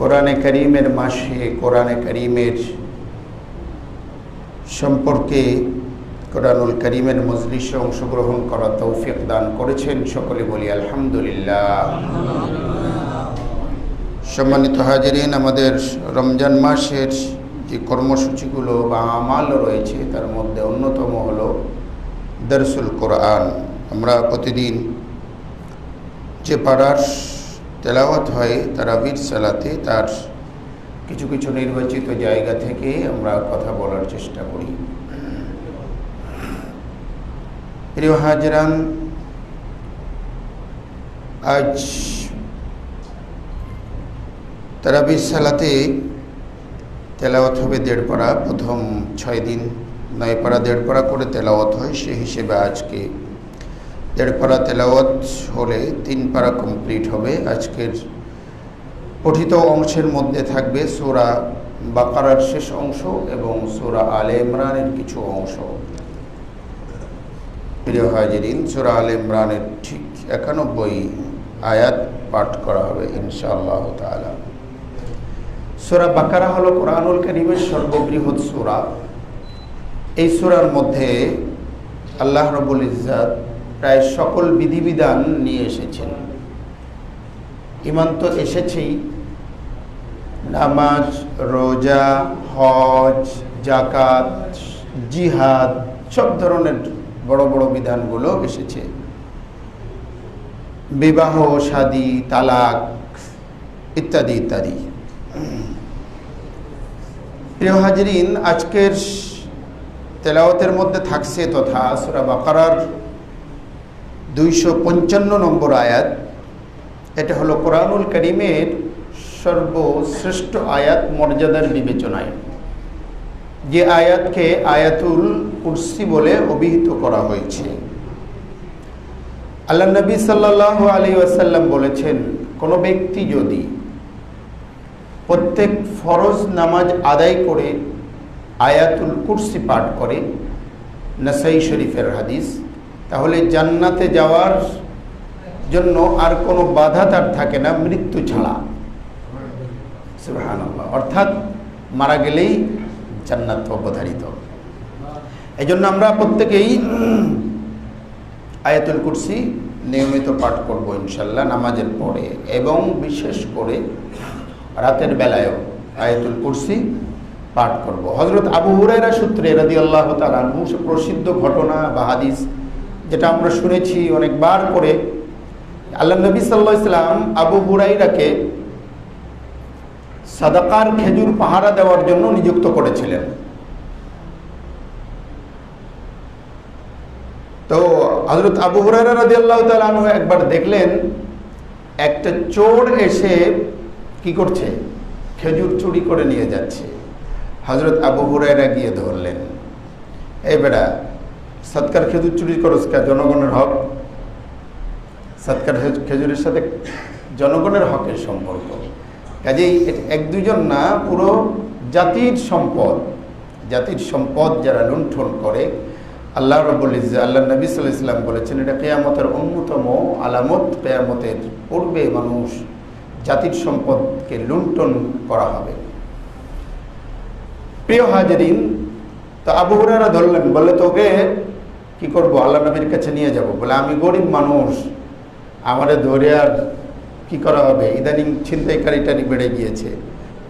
কোরআনে করিমের মাসে কোরআনে করিমের সম্পর্কে কোরআনুল করিমের মজলিসে অংশগ্রহণ করা তৌফিক দান করেছেন সকলে বলি আলহামদুলিল্লাহ। সম্মানিত হাজিরিন, আমাদের রমজান মাসের যে কর্মসূচিগুলো বা আমাল রয়েছে, তার মধ্যে অন্যতম হলো দরসুল কোরআন। আমরা প্রতিদিন যে পাড়ার তেলাওয়াত হয় তারাবির সালাতে, তার কিছু কিছু নির্বাচিত জায়গা থেকে আমরা কথা বলার চেষ্টা করি। প্রিয় হাজরান, আজ তারাবির সালাতে তেলাওয়াত হবে দেড় পাড়া প্রথম ছয় দিন নয় পাড়া দেড় পাড়া করে তেলাওয়াত হয়। সে হিসেবে আজকে দেড় পাড়া তেলাওয়াত হলে তিন পাড়া কমপ্লিট হবে। আজকের পঠিত অংশের মধ্যে থাকবে সোরা বাকারার শেষ অংশ এবং সোরা আলে ইমরানের কিছু অংশ। প্রিয় হাজিরিন, সোরা আলে ইমরানের ঠিক একানব্বই আয়াত পাঠ করা হবে ইনশাআল্লাহ তালা সোরা বাকারা হলো কোরআনুল করিমের সর্ববৃহৎ সোরা। এই সোরার মধ্যে আল্লাহ রবুল ইজাদ প্রায় সকল বিধিবিধান নিয়ে এসেছেন। ইমান তো এসেছেই নামাজ, রোজা, হজ জাকাত জিহাদ, সব ধরনের বড় বড় বিধানগুলো এসেছে। বিবাহ শাদী তালাক ইত্যাদি ইত্যাদি। প্রিয় হাজরিন, আজকের তেলাওয়াতের মধ্যে থাকছে তথা সুরা বাকারার দুইশো পঞ্চান্ন নম্বর আয়াত। এটা হলো কোরআনুল করিমের সর্বশ্রেষ্ঠ আয়াত মর্যাদার বিবেচনায়। যে আয়াতকে আয়াতুল কুরসি বলে অভিহিত করা হয়েছে। আল্লাহ নবী সাল্লাহ আলী আসাল্লাম বলেছেন, কোনো ব্যক্তি যদি প্রত্যেক ফরজ নামাজ আদায় করে আয়াতুল কুরসি পাঠ করে, নাসাই শরীফের হাদিস তাহলে জান্নাতে যাওয়ার জন্য আর কোনো বাধা তার থাকে না, মৃত্যু ছাড়া। অর্থাৎ মারা গেলেই জান্নাত অবধারিত। এই জন্য আমরা প্রত্যেকেই আয়াতুল কুরসি নিয়মিত পাঠ করব ইনশাল্লাহ নামাজের পরে এবং বিশেষ করে রাতের বেলায়ও আয়াতুল কুরসি পাঠ করব। হজরত আবু হুরাইরা সূত্রে রাদি আল্লাহ তালু প্রসিদ্ধ ঘটনা বা হাদিস যেটা আমরা শুনেছি অনেকবার করে, আল্লাহ নবী সাল্লাহ ইসলাম আবু হুরাইরাকে সাদাকার খেজুর পাহারা দেওয়ার জন্য নিযুক্ত করেছিলেন। তো হজরত আবু হুরাইরা রাদি আল্লাহ তালু একবার দেখলেন, একটা চোর এসে কি করছে? খেজুর চুরি করে নিয়ে যাচ্ছে। হজরত আবু হুরাইরা গিয়ে ধরলেন। এই সৎকার খেজুর চুরি করস কা জনগণের হক? সৎকার খেজুরের সাথে জনগণের হকের সম্পর্ক। কাজেই এক দুজন না, পুরো জাতির সম্পদ জাতির সম্পদ যারা লুণ্ঠন করে, আল্লাহ রবুল ইজা আল্লাহ নবী সাল্লাহ ইসলাম বলেছেন, এটা কেয়ামতের অন্যতম আলামত। কেয়ামতের পূর্বে মানুষ জাতির সম্পদকে লুণ্ঠন করা হবে। প্রিয় হাজারিন, তো আবু হুরারা ধরলেন বলে তোকে কি করব? আল্লাহ নবীর কাছে নিয়ে যাব। বলে, আমি গরিব মানুষ। আমারে ধরে আর কি করা হবে? ইদানিং ছিনতাইকারীটারি বেড়ে গিয়েছে।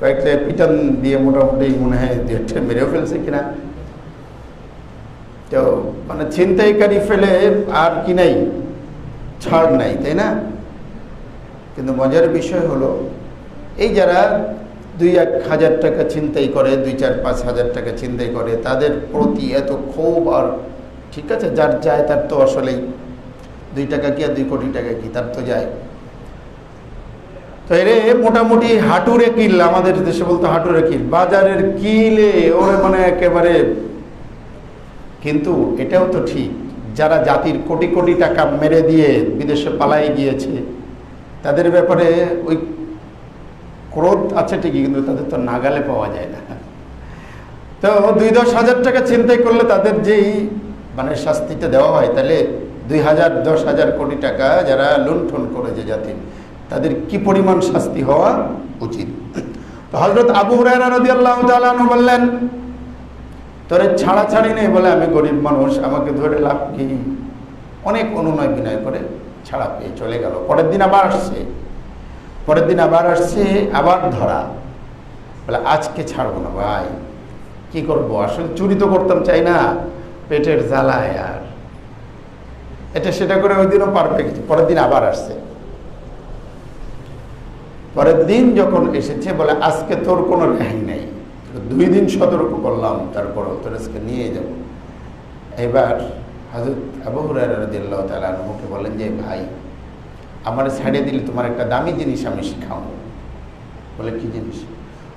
কয়েকটা পিটন দিয়ে মোটামুটি মনে হয় দেড়টা মেরেও ফেলছে কিনা। তো মানে ছিনতাইকারী ফেলে আর কি নাই? ছাড় নাই, তাই না? কিন্তু মজার বিষয় হলো, এই যারা দুই এক হাজার টাকা চিন্তাই করে, দুই চার পাঁচ হাজার টাকা চিন্তাই করে, তাদের প্রতি এত ক্ষোভ আর ঠিক আছে? যার যায় তার তো আসলেই দুই টাকা কি আর দুই কোটি টাকা কি? তার তো যায়। তো এরে মোটামুটি হাঁটুরে কিল, আমাদের দেশে বলতো হাঁটুরে কিল। বাজারের কিলে ওরে মানে একেবারে। কিন্তু এটাও তো ঠিক, যারা জাতির কোটি কোটি টাকা মেরে দিয়ে বিদেশে পালাই গিয়েছে, তাদের ব্যাপারে ওই ক্রোধ আছে ঠিকই, কিন্তু তাদের তো নাগালে পাওয়া যায় না। তো দুই দশ হাজার টাকা চিন্তাই করলে তাদের যেই মানে শাস্তিটা দেওয়া হয়, তাহলে দুই হাজার, দশ হাজার কোটি টাকা যারা লুণ্ঠন করেছে জাতির তাদের কি পরিমাণ শাস্তি হওয়া উচিত? তো হজরত আবু হুরায়রা রাদিয়াল্লাহু তাআলা আনহু বললেন, তোরে ছাড়া ছাড়ি নেই বলে আমি গরিব মানুষ, আমাকে ধরে লাভ কি? অনেক অনুনয় বিনয় করে ছাড়া পেয়ে চলে গেল। পরের দিন আবার আসছে। পরের দিন আবার আসছে, আবার ধরা। বলে, আজকে ছাড়বো না ভাই। কি করব? আসলে চুরি তো করতাম, চাই না। পেটের জ্বালায় আর। এটা সেটা করে ওই দিনও পার পেয়ে গেছি পরের দিন আবার আসছে। পরের দিন যখন এসেছে, বলে আজকে তোর কোনো রেহাই নেই। দুই দিন সতর্ক করলাম, তারপর তোর আজকে নিয়ে যাব। এবার হাজরত আবু তাআলা আনহুকে বলেন যে, ভাই, আমার ছাড়িয়ে দিলে তোমার একটা দামি জিনিস আমি শিখাও বলে, কি জিনিস?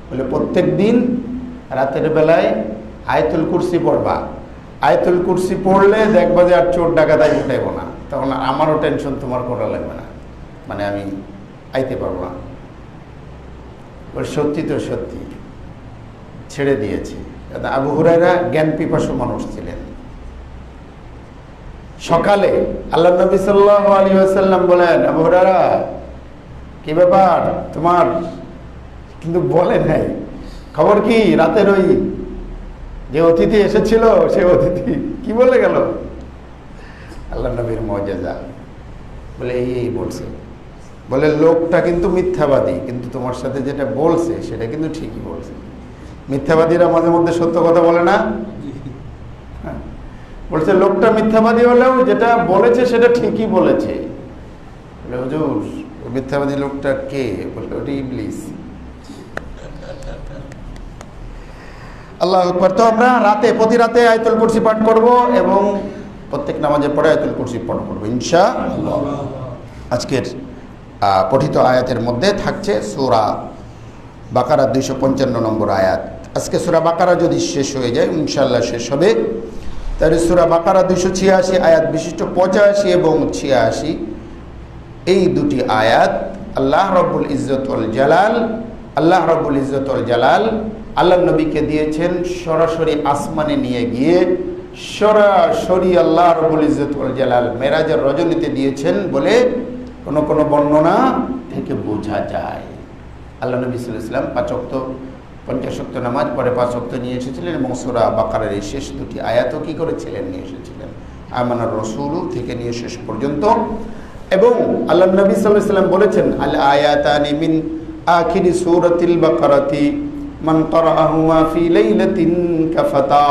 বলে প্রত্যেক দিন রাতের বেলায় আয়তুল কুরসি পড়বা। আয়তুল কুরসি পড়লে দেখবা যে আর চোর ডাকাতাই উঠাইব না। তখন আমারও টেনশন তোমার করা লাগবে না। মানে আমি আইতে পারব না। সত্যি তো সত্যি, ছেড়ে দিয়েছে। আবু হুরাইরা জ্ঞান পিপাসু মানুষ ছিলেন। সকালে আল্লাহ নবী সাল্লাহ আলী আসাল্লাম বলেন, আবু হুরাইরা কি ব্যাপার? তোমার? কিন্তু বলে নাই। খবর কি? রাতের ওই যে অতিথি এসেছিল, সে অতিথি কি বলে গেল? আল্লাহ নবীর মজেজা বলে, এই এই, বলছে। বলে, লোকটা কিন্তু মিথ্যাবাদী, কিন্তু তোমার সাথে যেটা বলছে, সেটা কিন্তু ঠিকই বলছে। মিথ্যাবাদীরা মাঝে মধ্যে সত্য কথা বলে না? হ্যাঁ। বলছে, লোকটা মিথ্যাবাদী হলেও যেটা বলেছে, সেটা ঠিকই বলেছে। বলে, হুজুর মিথ্যাবাদী লোকটা কে? বলে, ওটা ইবলিস। আল্লাহ তো আমরা রাতে, প্রতি রাতে আয়তুল কুরসি পাঠ করব এবং প্রত্যেক নামাজের পরে আয়তুল কুরসি পাঠ করব ইনশা আজকের পঠিত আয়াতের মধ্যে থাকছে সুরা বাকারা দুইশো পঞ্চান্ন নম্বর আয়াত। আজকে সুরা বাকারা যদি শেষ হয়ে যায় ইনশাল্লাহ শেষ হবে। তাহলে সুরা বাকারা দুইশো ছিয়াশি আয়াত বিশিষ্ট পঁচাশি এবং ছিয়াশি। এই দুটি আয়াত আল্লাহ রব্বুল ইজ্জতুল জালাল, আল্লাহ রব্বুল ইজ্জতুল জালাল আল্লাহ নবীকে দিয়েছেন সরাসরি আসমানে নিয়ে গিয়ে সরাসরি আল্লাহ রব্বুল ইজ্জতুল জালাল মেরাজের রজনীতে দিয়েছেন বলে কোনো কোনো বর্ণনা থেকে বোঝা যায়। আল্লাহ নবী সাল্লাম পাঁচক্ত পঞ্চাশক্ত নামাজ পরে পাঁচক্ত নিয়ে এসেছিলেন এবং সোরা বাকারের এই শেষ দুটি আয়াতও কী করেছিলেন? নিয়ে এসেছিলেন। আমানার রসুলু থেকে নিয়ে শেষ পর্যন্ত। এবং আল্লাহ নবী আলাইহি সাল্লাম বলেছেন, আল আয়াতানি মিন আখিরি সূরাতিল বাকারাতি মান ক্বারাআহুমা ফি লাইলাতিন কাফাতা।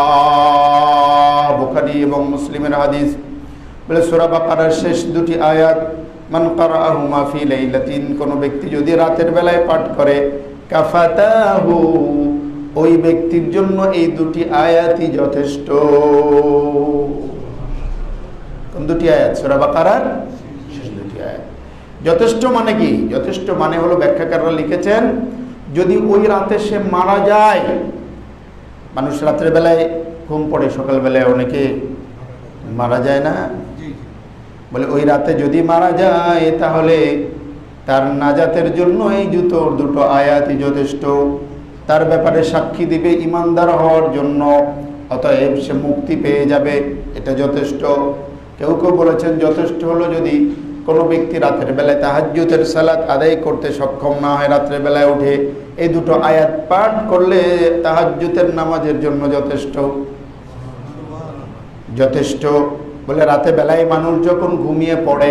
বুখারী এবং মুসলিমের হাদিস। বলে সূরা বাকারার শেষ দুটি আয়াত, মান ক্বারাআহুমা ফি লাইলাতিন, কোন ব্যক্তি যদি রাতের বেলায় পাঠ করে, কাফাতাহু, ওই ব্যক্তির জন্য এই দুটি আয়াতই যথেষ্ট। কোন দুটি আয়াত? সূরা বাকারার শেষ দুটি আয়াত। যথেষ্ট মানে কি? যথেষ্ট মানে হলো ব্যাখ্যাকাররা লিখেছেন যদি ওই রাতে সে মারা যায় মানুষ রাতের বেলায় ঘুম পড়ে সকালবেলায় অনেকে মারা যায় না? বলে ওই রাতে যদি মারা যায় তাহলে তার নাজাতের জন্য এই জুতোর দুটো আয়াতই যথেষ্ট। তার ব্যাপারে সাক্ষী দিবে ইমানদার হওয়ার জন্য অতএব সে মুক্তি পেয়ে যাবে এটা যথেষ্ট। কেউ কেউ বলেছেন যথেষ্ট হলো যদি কোনো ব্যক্তি রাতের বেলায় তাহাজ্জুদের সালাত আদায় করতে সক্ষম না হয় রাত্রের বেলায় উঠে, এই দুটো আয়াত পাঠ করলে তাহাজ্জুদের নামাজের জন্য যথেষ্ট। যথেষ্ট। বলে রাতে বেলায় মানুষ যখন ঘুমিয়ে পড়ে,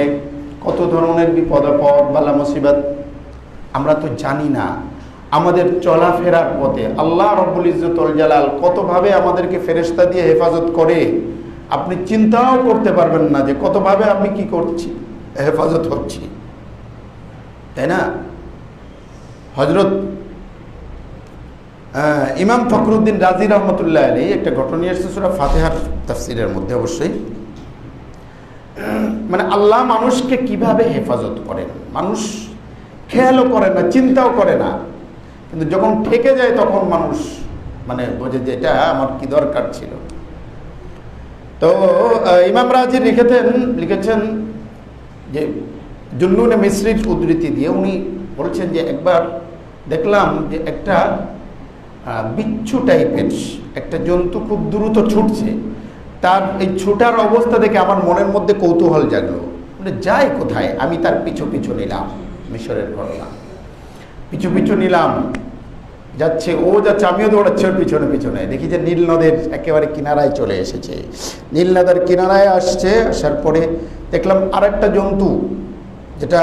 কত ধরনের বিপদ আপদ, বালা মুসিবত, আমরা তো জানি না। আমাদের চলাফেরার পথে আল্লাহ রব্বুল ইজ্জতুল জালাল কতভাবে আমাদেরকে ফেরেশতা দিয়ে হেফাজত করে, আপনি চিন্তাও করতে পারবেন না যে কতভাবে আমি কি করছি। হেফাজত হচ্ছি। তাই না? হজরত ইমাম ফখরুদ্দিন রাজি রহমতুল্লাহ আলী একটা ঘটনা এসেছে সুরা ফাতেহার তাফসিরের মধ্যে অবশ্যই। মানে আল্লাহ মানুষকে কীভাবে হেফাজত করেন? মানুষ খেয়ালও করে না, চিন্তাও করে না। কিন্তু যখন ঠেকে যায় তখন মানুষ মানে বোঝে যে এটা আমার কি দরকার ছিল। তো ইমাম রাজি লিখেছেন লিখেছেন যে জুন্নুনে মিশ্রির উদ্ধৃতি দিয়ে উনি বলছেন যে একবার দেখলাম যে একটা বিচ্ছু টাইপের একটা জন্তু খুব দ্রুত ছুটছে। তার এই ছোটার অবস্থা দেখে আমার মনের মধ্যে কৌতূহল জাগলো। মানে যাই কোথায়? আমি তার পিছু পিছু নিলাম, মিশরের ঘটনা পিছু পিছু নিলাম যাচ্ছে, ও যাচ্ছে, আমিও দৌড়াচ্ছি, ওর পিছনে পিছনে দেখি যে নীল নদের একেবারে কিনারায় চলে এসেছে। নীল নদের কিনারায় আসছে, আসার পরে দেখলাম আরেকটা জন্তু, যেটা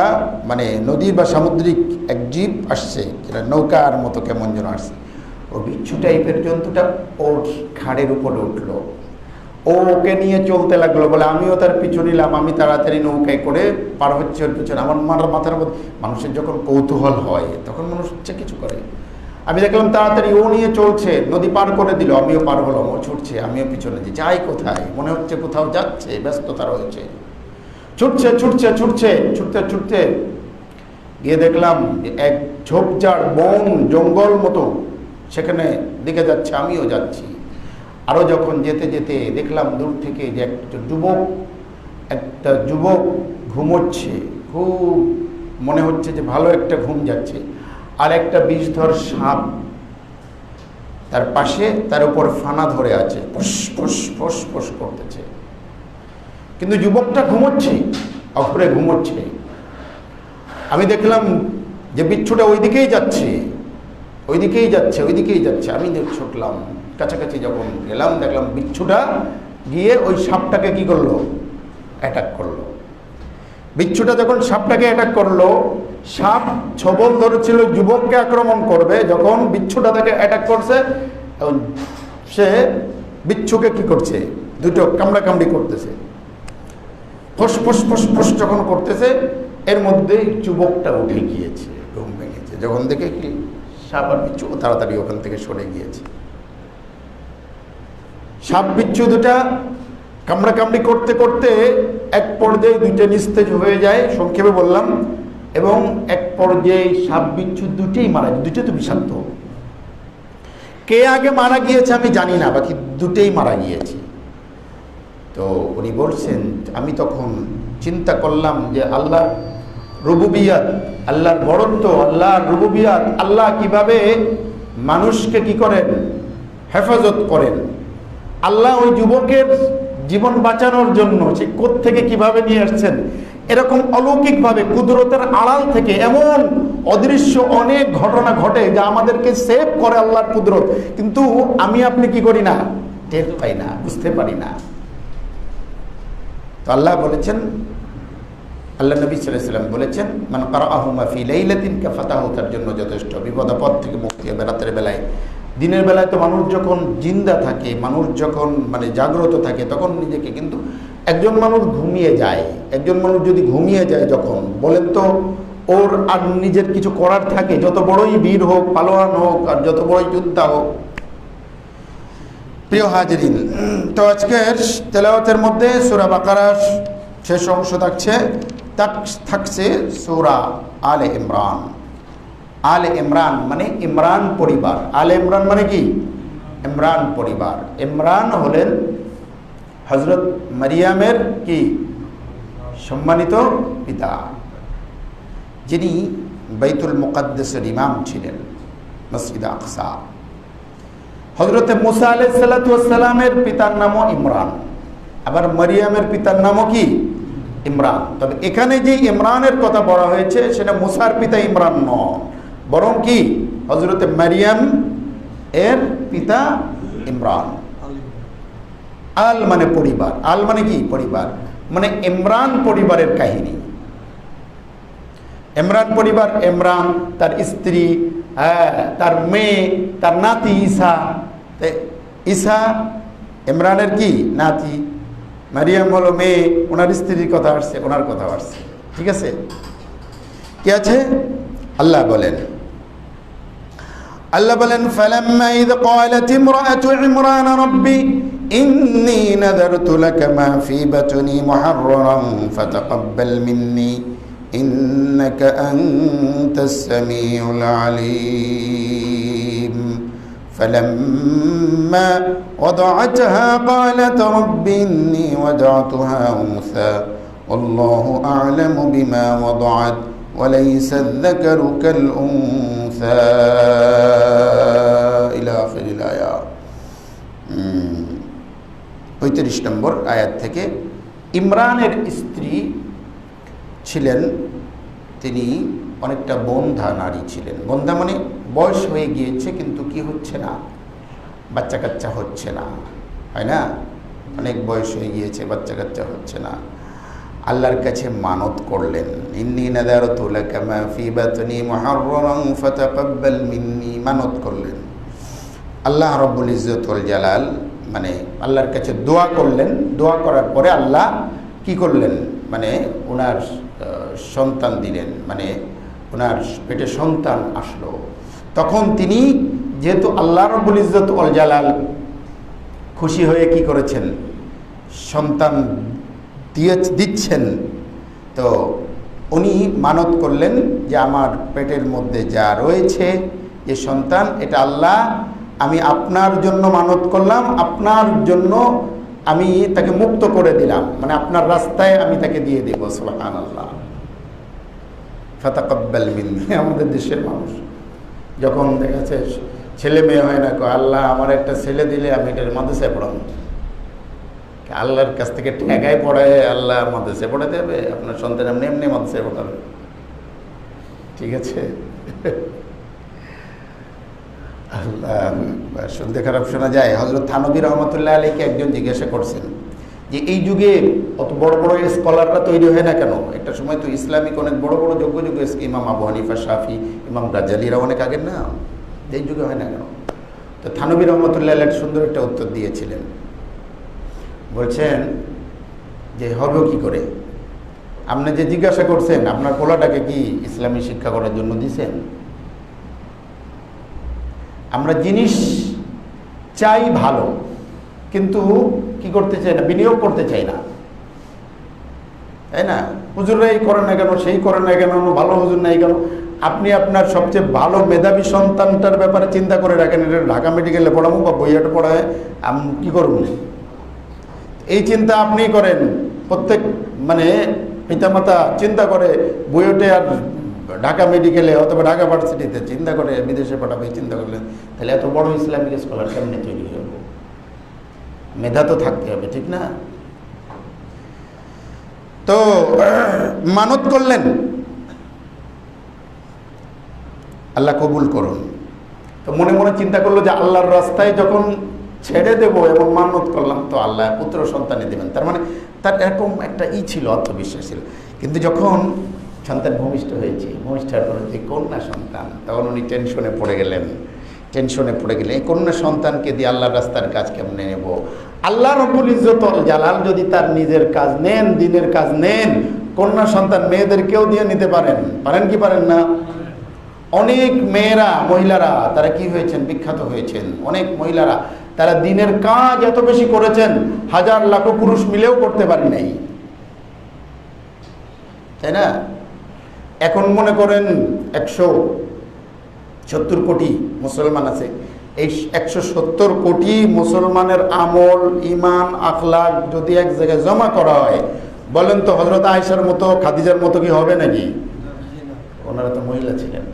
মানে নদী বা সামুদ্রিক এক জীব আসছে, যেটা নৌকার মতো কেমন যেন আসছে। ও বিচ্ছু টাইপের জন্তুটা ওর ঘাড়ের উপরে উঠল। ও ওকে নিয়ে চলতে লাগল, বলে আমিও তার পিছু নিলাম, আমি তাড়াতাড়ি নৌকায় করে পার হচ্ছে ওর পিছনে। আমার মার মাথার মধ্যে মানুষের যখন কৌতূহল হয়, তখন মানুষ হচ্ছে কিছু করে। আমি দেখলাম তাড়াতাড়ি ও নিয়ে চলছে, নদী পার করে দিল, আমিও পার হলাম, ও ছুটছে, আমিও পিছনে দিই যাই কোথায়, মনে হচ্ছে কোথাও যাচ্ছে, ব্যস্ততা রয়েছে। ছুটছে ছুটছে ছুটছে, ছুটতে ছুটতে গিয়ে দেখলাম এক ঝোপঝাড় বন জঙ্গল মতো সেখানে দিকে যাচ্ছে, আমিও যাচ্ছি। আরও যখন যেতে যেতে দেখলাম দূর থেকে যে একটা যুবক একটা যুবক ঘুমোচ্ছে, খুব মনে হচ্ছে যে ভালো একটা ঘুম যাচ্ছে। আর একটা বিষধর সাপ তার পাশে তার উপর ফানা ধরে আছে, ফস ফস ফস ফস করতেছে। কিন্তু যুবকটা ঘুমোচ্ছে, অঘরে ঘুমোচ্ছে। আমি দেখলাম যে বিচ্ছুটা ওই দিকেই যাচ্ছে ওই দিকেই যাচ্ছে ওই দিকেই যাচ্ছে। আমি ছুটলাম, কাছাকাছি যখন গেলাম, দেখলাম বিচ্ছুটা গিয়ে ওই সাপটাকে কি করল? অ্যাটাক করল। বিচ্ছুটা যখন সাপটাকে অ্যাটাক করল সাপ ছবল ধরেছিল, যুবককে আক্রমণ করবে, যখন বিচ্ছুটা তাকে অ্যাটাক করছে সে বিচ্ছুকে কি করছে? দুটো কামড়া কামড়ি করতেছে। ফস ফস ফস ফস যখন করতেছে, এর মধ্যেই যুবকটা উঠে গিয়েছে, ঘুম ভেঙেছে। যখন দেখে কি সাপ আর বিচ্ছু তাড়াতাড়ি ওখান থেকে সরে গিয়েছে। সাপ, বিচ্ছু দুটা কামড়া কামড়ি করতে করতে এক পর্যায়ে দুইটা নিস্তেজ হয়ে যায়। সংক্ষেপে বললাম এবং এক পর্যায়ে সাপ বিচ্ছু দুটেই মারা যায় দুটো তো বিষাক্ত। কে আগে মারা গিয়েছে আমি জানি না, বাকি দুটেই মারা গিয়েছে। তো উনি বলছেন, আমি তখন চিন্তা করলাম যে আল্লাহ রুবুবিয়াত, আল্লাহর বরত্ব, আল্লাহর রুবুবিয়াত, আল্লাহ কীভাবে মানুষকে কি করেন? হেফাজত করেন। আল্লাহ ওই যুবকের জীবন বাঁচানোর জন্য সে থেকে কীভাবে নিয়ে আসছেন? এরকম অলৌকিকভাবে কুদরতের আড়াল থেকে এমন অদৃশ্য অনেক ঘটনা ঘটে যা আমাদেরকে সেভ করে আল্লাহর কুদরত। কিন্তু আমি আপনি কি করি না? টের পাই না, বুঝতে পারি না। তো আল্লাহ বলেছেন, আল্লাহ নবী সাল্লাম বলেছেন মানে কারাহুমা ফি লাইলাতিন কাফাতাহু তার জন্য যথেষ্ট। বিপদ আপদ থেকে মুক্তি হবে রাতের বেলায়। দিনের বেলায় তো মানুষ যখন জিন্দা থাকে, মানুষ যখন মানে জাগ্রত থাকে, তখন নিজেকে কিন্তু একজন মানুষ ঘুমিয়ে যায়, একজন মানুষ যদি ঘুমিয়ে যায় যখন, বলেন তো, ওর আর নিজের কিছু করার থাকে, যত বড়ই বীর হোক, পালোয়ান হোক, আর যত বড়ই যোদ্ধা হোক। প্রিয় হাজরিন, তো আজকের তেলাওয়াতের মধ্যে সুরা বাকারার শেষ অংশ থাকছে থাকছে সুরা আলে ইমরান। আলে ইমরান মানে ইমরান পরিবার। আলে ইমরান মানে কি? ইমরান পরিবার। ইমরান হলেন হজরত মারিয়ামের কি? সম্মানিত পিতা, যিনি বাইতুল মুকাদ্দেসের ইমাম ছিলেন মসজিদ আকসা। হজরতে মুসা আলাইসাল্লামের পিতার নামও ইমরান। আবার মারিয়ামের পিতার নামও কি? ইমরান। তবে এখানে যে ইমরানের কথা বলা হয়েছে, সেটা মুসার পিতা ইমরান নয়, বরং কি? হজরতে মারিয়াম এর পিতা ইমরান। আল মানে পরিবার। আল মানে কি? পরিবার। মানে ইমরান পরিবারের কাহিনী। ইমরান পরিবার ইমরান তার স্ত্রী হ্যাঁ, তার মেয়ে তার নাতি তে ঈসা ইমরানের কি? নাতি। মারিয়াম হলো মেয়ে ওনার স্ত্রীর কথা আসছে ওনার কথা আসছে। ঠিক আছে? কি আছে? আল্লাহ বলেন الله بلن فلما إذ قالت امرأة عمران ربي إني نذرت لك ما في بطني محررا فتقبل مني إنك أنت السميع العليم. فلما وضعتها قالت رب إني وضعتها أنثى والله أعلم بما وضعت. وليس الذكر كالأنثى إلى آخر الآيات পঁয়ত্রিশ নম্বর আয়াত থেকে ইমরানের স্ত্রী ছিলেন তিনি অনেকটা বন্ধা নারী ছিলেন বন্ধা মানে বয়স হয়ে গিয়েছে কিন্তু কি হচ্ছে না বাচ্চা কাচ্চা হচ্ছে না হয় না অনেক বয়স হয়ে গিয়েছে বাচ্চা কাচ্চা হচ্ছে না আল্লাহর কাছে মানত করলেন। ইন্নি নাদারতু লাকা মা ফি বাতনি মুহাররারান ফাতাকাব্বাল মিন্নি মানত করলেন। আল্লাহ রব্বুল ইজ্জতুল জালাল মানে আল্লাহর কাছে দোয়া করলেন। দোয়া করার পরে আল্লাহ কি করলেন? মানে ওনার সন্তান দিলেন। মানে ওনার পেটে সন্তান আসলো। তখন তিনি যেহেতু আল্লাহ রব্বুল ইজ্জতুল জালাল খুশি হয়ে কি করেছেন? সন্তান দিয়ে দিচ্ছেন। তো উনি মানত করলেন যে আমার পেটের মধ্যে যা রয়েছে, যে সন্তান, এটা আল্লাহ, আমি আপনার জন্য মানত করলাম, আপনার জন্য আমি তাকে মুক্ত করে দিলাম। মানে আপনার রাস্তায় আমি তাকে দিয়ে দেবো সোহান আল্লাহ ফাতাকাব্বাল মিন্নি আমাদের দেশের মানুষ। যখন দেখা যাচ্ছে, ছেলে মেয়ে হয় না আল্লাহ, আমার একটা ছেলে দিলে আমি এটার মাদ্রাসায় পড়াবো। আল্লাহর কাছ থেকে ঠেকায় পড়ায় আল্লাহ মাদ্রাসায় পড়াতে হবে, আপনার সন্তান এমনি এমনি মাদ্রাসায় পড়াবে। ঠিক আছে? আল্লাহ শুনতে খারাপ শোনা যায়। হজরত থানবী রহমতুল্লাহ আলীকে একজন জিজ্ঞাসা করছেন যে, এই যুগে অত বড় বড় স্কলাররা তৈরি হয় না কেন? একটা সময় তো ইসলামিক অনেক বড় বড় যোগ্য যোগ্য ইমাম আবু হানিফা, শাফি, ইমাম গাজালিরা অনেক আগের না? এই যুগে হয় না কেন? তো থানবী রহমতুল্লাহ সুন্দর একটা উত্তর দিয়েছিলেন। বলছেন যে হবে কি করে? আপনি যে জিজ্ঞাসা করছেন, আপনার পোলাটাকে কি ইসলামী শিক্ষা করার জন্য দিছেন? আমরা জিনিস চাই ভালো, কিন্তু কি করতে চাই না, বিনিয়োগ করতে চাই না। তাই না? হুজুররা এই করে না কেন, সেই করে না কেন, ভালো হুজুর নাই কেন? আপনি আপনার সবচেয়ে ভালো মেধাবী সন্তানটার ব্যাপারে চিন্তা করে রাখেন, এটা ঢাকা মেডিকেলে পড়াবো বা বইয়াটা পড়ায়, আমি কী করুন এই চিন্তা আপনি করেন। প্রত্যেক মানে পিতামাতা চিন্তা করে বুয়েটে আর ঢাকা মেডিকেলে অথবা ঢাকা ভার্সিটিতে চিন্তা করে বিদেশে পাঠাবে, চিন্তা করলেন তাহলে এত বড় ইসলামিক স্কলার কেমনি তৈরি হবে মেধা তো থাকতে হবে, ঠিক না? তো মানত করলেন। আল্লাহ কবুল করুন। তো মনে মনে চিন্তা করল যে আল্লাহর রাস্তায় যখন ছেড়ে দেব এবং মানত করলাম। তো আল্লাহ পুত্র সন্তানে দেবেন। তার মানে তার এরকম একটা ই ছিল, আত্মবিশ্বাস ছিল। কিন্তু যখন সন্তান ভূমিষ্ঠ হয়েছে ভূমিষ্ঠ হওয়ার যে কন্যা সন্তান, তখন উনি টেনশনে পড়ে গেলেন। টেনশনে পড়ে গেলেন। এই কন্যা সন্তানকে দিয়ে আল্লাহ রাস্তার কাজ কেমনে নেব? আল্লাহ রবুল ইজ্জতল জালাল যদি তার নিজের কাজ নেন, দিনের কাজ নেন, কন্যা সন্তান মেয়েদেরকেও দিয়ে নিতে পারেন। পারেন কি পারেন না? অনেক মেয়েরা, মহিলারা, তারা কি হয়েছেন? বিখ্যাত হয়েছেন। অনেক মহিলারা তারা দিনের কাজ এত বেশি করেছেন, হাজার লাখো পুরুষ মিলেও করতে পারেন নাই। তাই না? এখন মনে করেন একশো সত্তর কোটি মুসলমান আছে। এই একশো সত্তর কোটি মুসলমানের আমল ইমান আখলাক যদি এক জায়গায় জমা করা হয়, বলেন তো হজরত আয়েশার মতো, খাদিজার মতো কি হবে নাকি? ওনারা তো মহিলা ছিলেন।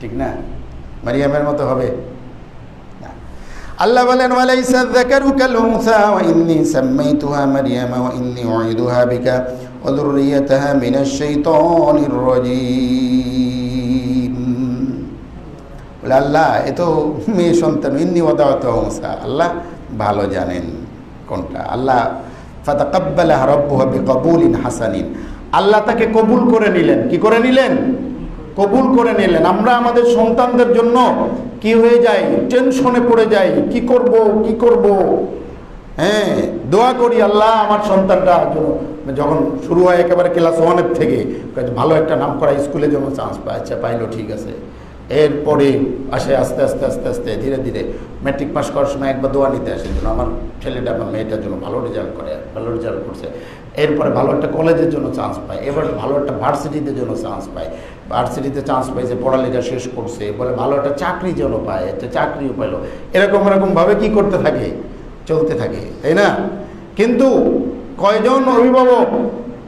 ঠিক না? মারিয়ামের মতো হবে। আল্লাহ বলেন, ওয়ালাইসা যাকারু কাল উনসা ওয়া ইন্নী সাম্মাইতুহা মারইয়াম ওয়া ইন্নী উঈদুহা বিকা ওয়া যুররিয়াতাহা মিনাশ শাইতানির রাজীম. বলে, আল্লাহ, এ তো মেয়ে সন্তান, ইন্নি ওয়াদাওয়াতু উনসা। আল্লাহ ভালো জানেন কোনটা। আল্লাহ ফাতাকাব্বালাহা রাব্বুহা বিকাবুলিন হাসানিন। আল্লাহ তাকে কবুল করে নিলেন। কি করে নিলেন? কবুল করে নিলেন। আমরা আমাদের সন্তানদের জন্য কি হয়ে যায়? টেনশনে পড়ে যাই। কি করব? কি করব? হ্যাঁ দোয়া করি আল্লাহ আমার সন্তানটা যখন শুরু হয় একেবারে ক্লাস ওয়ানের থেকে ভালো একটা নাম করা স্কুলে যেন চান্স পায়। আচ্ছা পাইলো, ঠিক আছে। এরপরে আসে আস্তে আস্তে আস্তে আস্তে, ধীরে ধীরে ম্যাট্রিক পাস করার সময় একবার দোয়া নিতে আসে। যেন আমার ছেলেটা আমার মেয়েটার জন্য ভালো রেজাল্ট করে, ভালো রেজাল্ট করছে। এরপরে ভালো একটা কলেজের জন্য চান্স পায়। এবার ভালো একটা ভার্সিটিতে জন্য চান্স পায়। ভার্সিটিতে চান্স পাইছে পড়ালেখা শেষ করছে, বলে ভালো একটা চাকরি যেন পায়, একটা চাকরিও পাইলো এরকম এরকমভাবে কি করতে থাকে? চলতে থাকে, তাই না? কিন্তু কয়জন অভিভাবক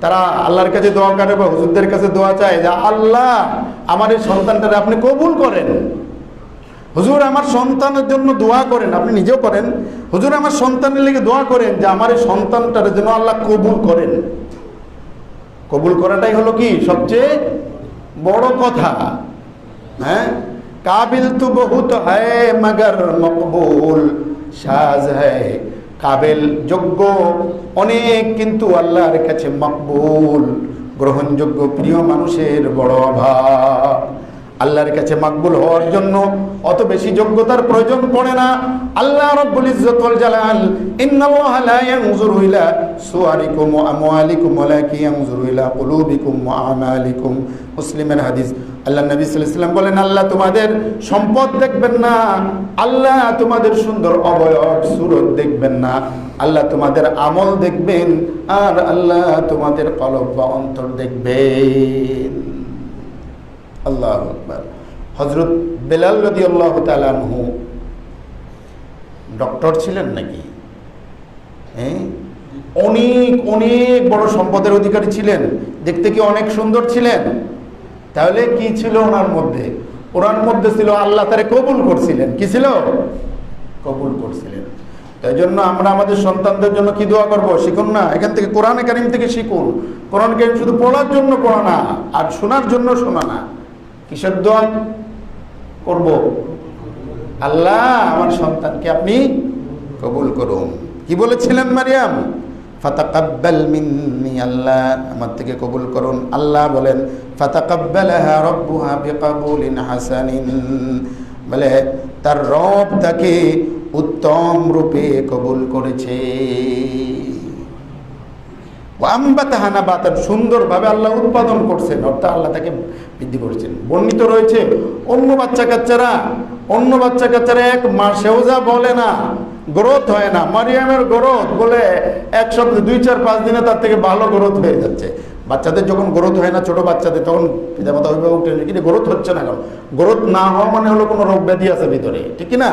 তারা আল্লাহর কাছে দোয়া করে বা হুজুরদের কাছে দোয়া চায় যে, আল্লাহ, আমার এই সন্তানটারে আপনি কবুল করেন। হুজুর, আমার সন্তানের জন্য দোয়া করেন। আপনি নিজেও করেন। হুজুর, আমার সন্তানের লেগে দোয়া করেন যে, আমার এই সন্তানটার যেন আল্লাহ কবুল করেন। কবুল করাটাই হলো কি? সবচেয়ে বড় কথা। হ্যাঁ? কাবিল তো বহুত হ্যায়, মগর মকবুল সাজ হ্যায়। কাবিল যোগ্য অনেক, কিন্তু আল্লাহর কাছে মকবুল। গ্রহণযোগ্য প্রিয় মানুষের বড় অভাব। আল্লাহর কাছে মাকবুল হওয়ার জন্য অত বেশি যোগ্যতার প্রয়োজন পড়ে না। আল্লাহ রাব্বুল ওয়াল জালাল, ইন্নাল্লাহা লা ইয়ানজুরু ইলা সুওয়ারিকুম ওয়া আমওয়ালিকুম ওয়ালাকিন ইয়ানজুরু ইলা কুলুবিকুম ওয়া আমালিকুম। মুসলিমের হাদিস, আল্লাহ নবী সাল্লাল্লাহু আলাইহি বলেন, আল্লাহ তোমাদের সম্পদ দেখবেন না, আল্লাহ তোমাদের সুন্দর অবয়ব সুরত দেখবেন না, আল্লাহ তোমাদের আমল দেখবেন, আর আল্লাহ তোমাদের কলব বা অন্তর দেখবেন। আল্লাহ আকবার। হজরত বেলাল রদি আল্লাহ তালানহু ডক্টর ছিলেন নাকি? হ্যাঁ? অনেক অনেক বড় সম্পদের অধিকারী ছিলেন। দেখতে কি অনেক সুন্দর ছিলেন? তাহলে কি ছিল ওনার মধ্যে? ওনার মধ্যে ছিল আল্লাহ তারে কবুল করছিলেন। কি ছিল? কবুল করছিলেন। তাই জন্য আমরা আমাদের সন্তানদের জন্য কি দোয়া করব? শিখুন না? এখান থেকে কোরআনে কারিম থেকে শিখুন। কোরআন কারিম শুধু পড়ার জন্য পড়া না, আর শোনার জন্য শোনা না। কিসের দোয়া করব? আল্লাহ, আমার সন্তানকে আপনি কবুল করুন। কি বলেছিলেন মারিয়াম? আল্লাহ, আমার থেকে কবুল করুন। আল্লাহ বলেন হাসানিন। বলে, তার রব তাকে উত্তম রূপে কবুল করেছে। আম্বাতাহানা বাতান সুন্দরভাবে আল্লাহ উৎপাদন করছেন। অর্থাৎ আল্লাহ তাকে বৃদ্ধি করেছেন। বর্ণিত রয়েছে, অন্য বাচ্চা কাচ্চারা অন্য বাচ্চা কাচ্চারা এক মাসেও যা বলে না, গ্রোথ হয় না। মারিয়ামের গ্রোথ বলে এক সপ্তাহে দুই, চার, পাঁচ দিনে তার থেকে ভালো গ্রোথ হয়ে যাচ্ছে। বাচ্চাদের যখন গ্রোথ হয় না, ছোট বাচ্চাদের, তখন পিতামাতা অভিভাবক টেনশন কিন্তু গ্রোথ হচ্ছে না কেন গ্রোথ না হওয়া মানে হলো কোনো রোগ ব্যাধি আছে ভিতরে। ঠিক না?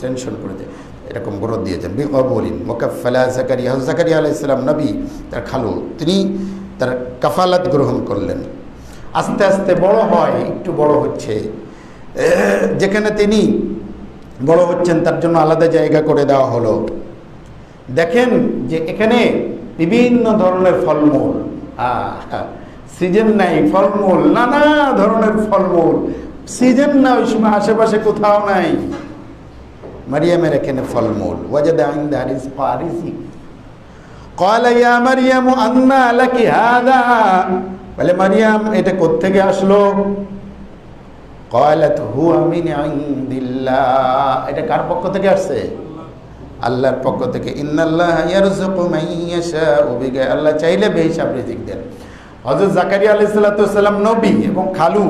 টেনশন করে দেয়। এরকম গ্রোথ দিয়েছেন। বি বিকবলিন মোকাফালা জাকারিয়া জাকারিয়া আলাহ ইসলাম নবী, তার খালু, তিনি তার কাফালাত গ্রহণ করলেন। আস্তে আস্তে বড় হয়, একটু বড় হচ্ছে। যেখানে তিনি বড় হচ্ছেন, তার জন্য আলাদা জায়গা করে দেওয়া হলো। দেখেন যে এখানে বিভিন্ন ধরনের ফলমূল সিজন নাই, ফলমূল, নানা ধরনের ফলমূল। সিজন না, ওই সময় আশেপাশে কোথাও নাই। মারিয়ামের এখানে ফলমূল ওয়াজাদা ইনদা রিজকা রিজিক قال يا مريم أنى لك هذا বলে মারিয়াম এটা কোত্থেকে আসলো قالت هو من عند الله এটা কার পক্ষ থেকে আসছে আল্লাহর পক্ষ থেকে ইন্নাল্লাহ ইয়ারযুকু মান ইয়াশাউ বিগা আল্লাহ চাইলে বেহিসাব রিজিক দেন হযরত জাকারিয়া আলাইহিস সালাম নবী এবং খালু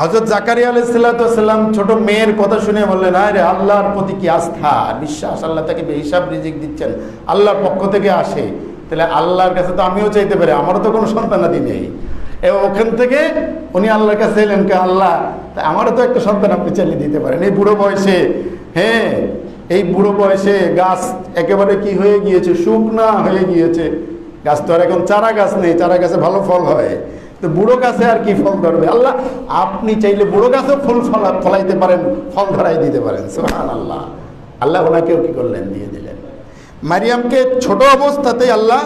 হজরত জাকারিয়া আলাইসাল্লাম ছোট মেয়ের কথা শুনে বললেন, আরে আল্লাহর প্রতি কি আস্থা? বিশ্বাস আল্লাহ তাকে হিসাব রিজিক দিচ্ছেন। আল্লাহর পক্ষ থেকে আসে। তাহলে আল্লাহর কাছে তো আমিও চাইতে পারি, আমারও তো কোনো সন্তানাদি নেই। এবং ওখান থেকে উনি আল্লাহর কাছে এলেন, কে আল্লাহ, তা আমারও তো একটা সন্তান আপনি চালিয়ে দিতে পারেন। এই বুড়ো বয়সে হ্যাঁ এই বুড়ো বয়সে গাছ একেবারে কি হয়ে গিয়েছে? শুকনা হয়ে গিয়েছে। গাছ তো আর এখন চারা গাছ নেই, চারা গাছে ভালো ফল হয়। তো বুড়ো গাছে আর কি ফল ধরবে? আল্লাহ, আপনি চাইলে বুড়ো গাছেও ফুল ফলা ফলাইতে পারেন, ফল ধরাই দিতে পারেন। সোহান আল্লাহ আল্লাহ ওনাকেও কি করলেন? দিয়ে দিলেন। মারিয়ামকে ছোট অবস্থাতেই আল্লাহ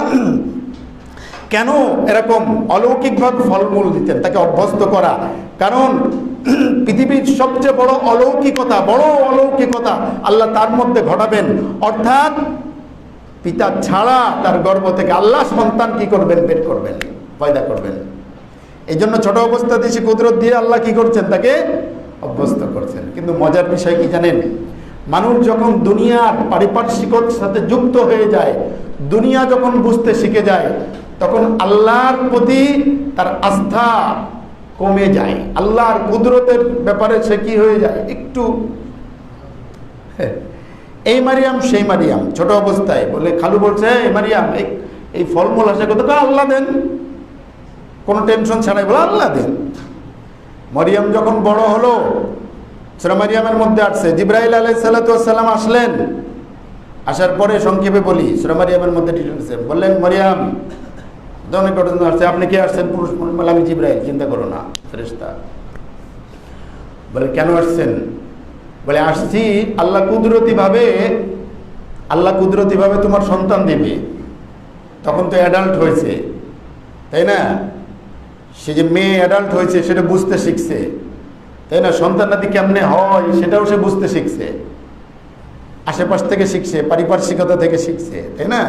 কেন এরকম অলৌকিকভাবে ফলমূল দিতেন? তাকে অভ্যস্ত করা। কারণ পৃথিবীর সবচেয়ে বড় অলৌকিকতা বড় অলৌকিকতা আল্লাহ তার মধ্যে ঘটাবেন। অর্থাৎ পিতা ছাড়া তার গর্ভ থেকে আল্লাহ সন্তান কি করবেন? বের করবেন, পয়দা করবেন। এই জন্য ছোট অবস্থাতে সে কুদরত দিয়ে আল্লাহ কি করছেন? তাকে অভ্যস্ত করছেন। কিন্তু মজার বিষয় কি জানেন? মানুষ যখন দুনিয়ার পারিপার্শ্বিকর সাথে যুক্ত হয়ে যায়, দুনিয়া যখন বুঝতে শিখে যায়, তখন আল্লাহর প্রতি তার আস্থা কমে যায়। আল্লাহর কুদরতের ব্যাপারে সে কি হয়ে যায়? একটু এই মারিয়াম, সেই মারিয়াম, ছোট অবস্থায় বলে খালু বলছে, এই মারিয়াম, এই ফলমূল আসে কত আল্লাহ দেন। কোনো টেনশন ছাড়াই বলে, আল্লাহ দিন। মরিয়াম যখন বড় হলো সেটা মারিয়ামের মধ্যে আসছে জিব্রাহিল আলাই সাল্লাম আসলেন। আসার পরে সংক্ষেপে বলি, সুরা মারিয়ামের মধ্যে বললেন, মরিয়াম অনেক ঘটনা আসছে, আপনি কে আসছেন? পুরুষ বলে, আমি জিব্রাহিল চিন্তা করো না ফেরেস্তা বলে, কেন আসছেন? বলে, আসছি আল্লাহ কুদরতি ভাবে আল্লাহ কুদরতি ভাবে তোমার সন্তান দেবে। তখন তো অ্যাডাল্ট হয়েছে, তাই না? সে যে মেয়ে অ্যাডাল্ট হয়েছে, সেটা বুঝতে শিখছে। তাই না? সন্তানাদি কেমনে হয়, সেটাও সে বুঝতে শিখছে। আশেপাশ থেকে শিখছে, পারিপার্শ্বিকতা থেকে শিখছে, তাই না?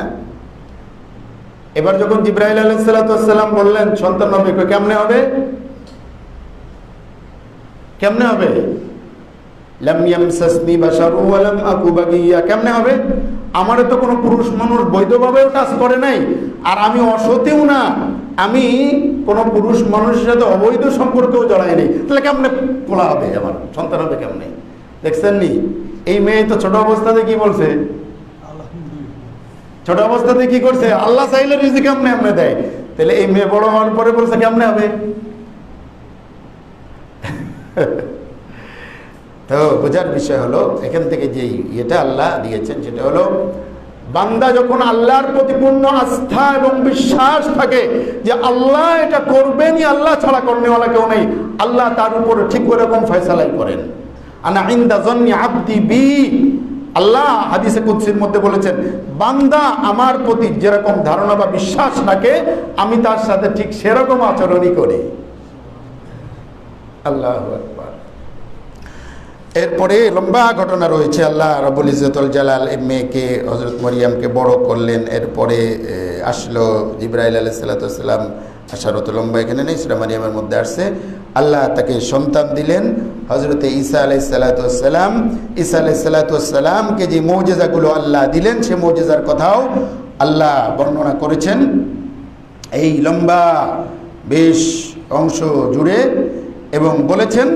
এবার যখন জিব্রাহিল আলাইসাল্লাম বললেন, সন্তান হবে কেমনে হবে? কেমনে হবে? কেমনে হবে? আমারে তো কোনো পুরুষ মানুষ বৈধভাবেও টাচ করে নাই, আর আমি অসতেও না। আমি কোনো পুরুষ মানুষের সাথে অবৈধ সম্পর্কেও জড়াইনি তাহলে কেমনে পোলা হবে আমার? সন্তান হবে কেমনে? দেখছেন নি? এই মেয়ে তো ছোট অবস্থাতে কি বলছে? ছোট অবস্থাতে কি করছে? আল্লাহ চাইলে রিজিক কেমনে এমনে দেয়? তাহলে এই মেয়ে বড় হওয়ার পরে বলছে কেমনে হবে? তো বোঝার বিষয় হলো এখান থেকে যে ইয়েটা আল্লাহ দিয়েছেন সেটা হলো বান্দা যখন আল্লাহর প্রতি পূর্ণ আস্থা এবং বিশ্বাস থাকে যে আল্লাহ এটা করবেনই, আল্লাহ ছাড়া করনেওয়ালা কেউ নেই, আল্লাহ তার উপরে ঠিক ওরকম ফয়সালাই করেন। আনা ইন্দা জন্নি আব্দি বি। আল্লাহ হাদিসে কুৎসির মধ্যে বলেছেন, বান্দা আমার প্রতি যেরকম ধারণা বা বিশ্বাস রাখে, আমি তার সাথে ঠিক সেরকম আচরণই করি। আল্লাহ এরপরে লম্বা ঘটনা রয়েছে, আল্লাহ রবুল ইজতুল জালাল এই মেয়েকে হজরত মরিয়ামকে বড় করলেন। এরপরে আসলো ইব্রাহিল আলাহ সাল্লাতাম আসার অত লম্বা এখানে নেই সেটা মারিয়ামের মধ্যে আসছে। আল্লাহ তাকে সন্তান দিলেন হজরতে ঈসা আলাই সাল্লাতাম ঈসা আলাই সাল্লাতামকে যে মৌজেজাগুলো আল্লাহ দিলেন, সে মৌজেজার কথাও আল্লাহ বর্ণনা করেছেন। এই লম্বা বেশ অংশ জুড়ে এবং বলেছেন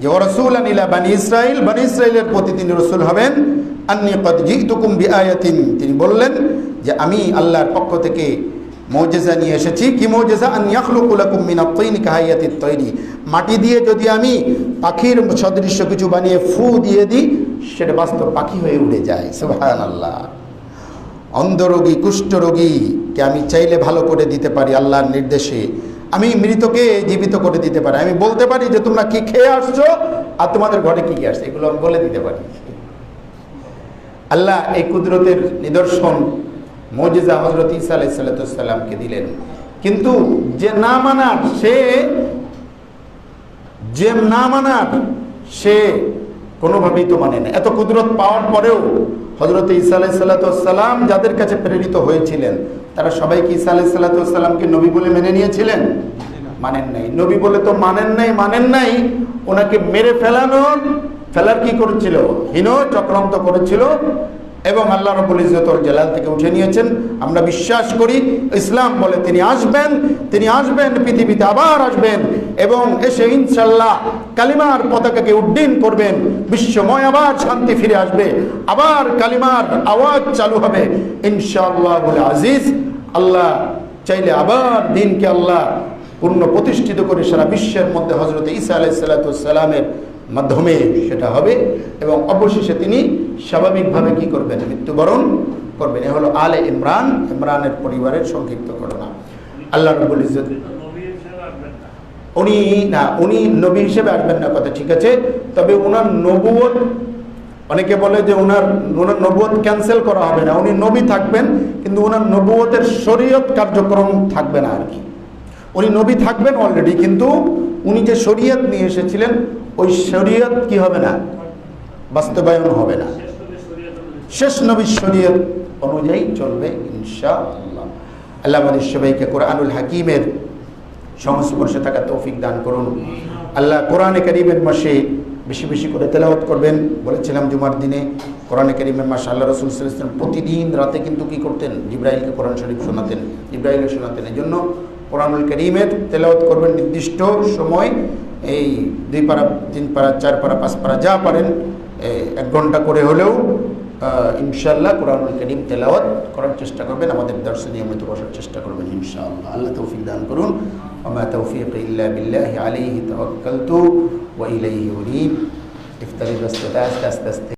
যে ওরসুল আনিলা বানি ইসরাইল বানি ইসরাইলের প্রতি তিনি রসুল হবেন। আন্নি কদ জিতুকুম বিআয়াতিন। তিনি বললেন যে, আমি আল্লাহর পক্ষ থেকে মৌজেজা নিয়ে এসেছি। কি মৌজেজা? আন ইয়াখলুকু লাকুম কাহাইয়াতিত তৈরি। মাটি দিয়ে যদি আমি পাখির সদৃশ্য কিছু বানিয়ে ফু দিয়ে দিই, সেটা বাস্তব পাখি হয়ে উড়ে যায়। সুবহানাল্লাহ। অন্ধরোগী, কুষ্ঠরোগীকে আমি চাইলে ভালো করে দিতে পারি আল্লাহর নির্দেশে। আমি মৃতকে জীবিত করে দিতে পারি। আমি বলতে পারি যে তোমরা কি খেয়ে আসছো আর তোমাদের ঘরে কি কি আসছে, এগুলো আমি বলে দিতে পারি। আল্লাহ এই কুদরতের নিদর্শন মজিজা হজরত ইসা আলাই সাল্লাতামকে দিলেন। কিন্তু যে না মানার সে, যে না মানার সে কোনোভাবেই তো মানে না। এত কুদরত পাওয়ার পরেও হজরত ইসা আলাই সাল্লাতাম যাদের কাছে প্রেরিত হয়েছিলেন, তারা সবাই কি ইসা আলাই নবী বলে মেনে নিয়েছিলেন? মানেন নাই। নবী বলে তো মানেন নাই মানেন নাই। ওনাকে মেরে ফেলানোর ফেলার কি করেছিল? হীন চক্রান্ত করেছিল। এবং আল্লাহ রবুল ইজতর জেলাল থেকে উঠে নিয়েছেন। আমরা বিশ্বাস করি, ইসলাম বলে তিনি আসবেন তিনি আসবেন, পৃথিবীতে আবার আসবেন। এবং এসে ইনশাল্লাহ কালিমার পতাকাকে উড্ডীন করবেন বিশ্বময় আবার শান্তি ফিরে আসবে, আবার কালিমার আওয়াজ চালু হবে। ইনশাআল্লাহ বলে আজিজ, আল্লাহ চাইলে আবার দিনকে আল্লাহ পূর্ণ প্রতিষ্ঠিত করে সারা বিশ্বের মধ্যে হজরত ঈসা আলাইসাল্লামের মাধ্যমে সেটা হবে এবং অবশেষে তিনি স্বাভাবিকভাবে কি করবেন? মৃত্যুবরণ করবেন। এ হলো আলে ইমরান। ইমরানের পরিবারের সংক্ষিপ্ত ঘটনা। আল্লাহ রবুল ইজত উনি না, উনি নবী হিসেবে আসবেন না, কথা ঠিক আছে। তবে ওনার নবুয়ত অনেকে বলে যে ওনার ওনার নবুয়ত ক্যান্সেল করা হবে না। উনি নবী থাকবেন, কিন্তু ওনার নবুয়তের শরীয়ত কার্যক্রম থাকবে না আর কি। উনি নবী থাকবেন অলরেডি কিন্তু উনি যে শরীয়ত নিয়ে এসেছিলেন, ওই শরীয়ত কি হবে না? বাস্তবায়ন হবে না। শেষ নবীর শরীয়ত অনুযায়ী চলবে ইনশা আল্লাহ আল্লাহ আমাদের সবাইকে কোরআনুল হাকিমের সংস্পর্শে থাকা তৌফিক দান করুন। আল্লাহ কোরআনে করিমের মাসে বেশি বেশি করে তেলাওয়াত করবেন। বলেছিলাম জুমার দিনে, কোরআনে করিমের মাসে আল্লাহ রসুল সাল্লাম প্রতিদিন রাতে কিন্তু কি করতেন? জিব্রাইলকে কোরআন শরীফ শোনাতেন, জিব্রাইলকে শোনাতেন। এই জন্য কোরআনুল করিমের তেলাওয়াত করবেন নির্দিষ্ট সময়। এই দুই পারা তিন পারা চার পারা পাঁচ পারা যা পারেন এক ঘণ্টা করে হলেও ইনশাআল্লাহ কুরআনুল কারীম তেলাওয়াত করার চেষ্টা করবেন আমাদের দর্শে নিয়মিত বসার চেষ্টা করবেন ইনশাআল্লাহ আল্লাহ তৌফিক দান করুন আমা তৌফিক ইল্লা বিল্লাহি আলাইহি তাওয়াক্কালতু ওয়া ইলাইহি উনীব ইফতারি ব্যস্ততা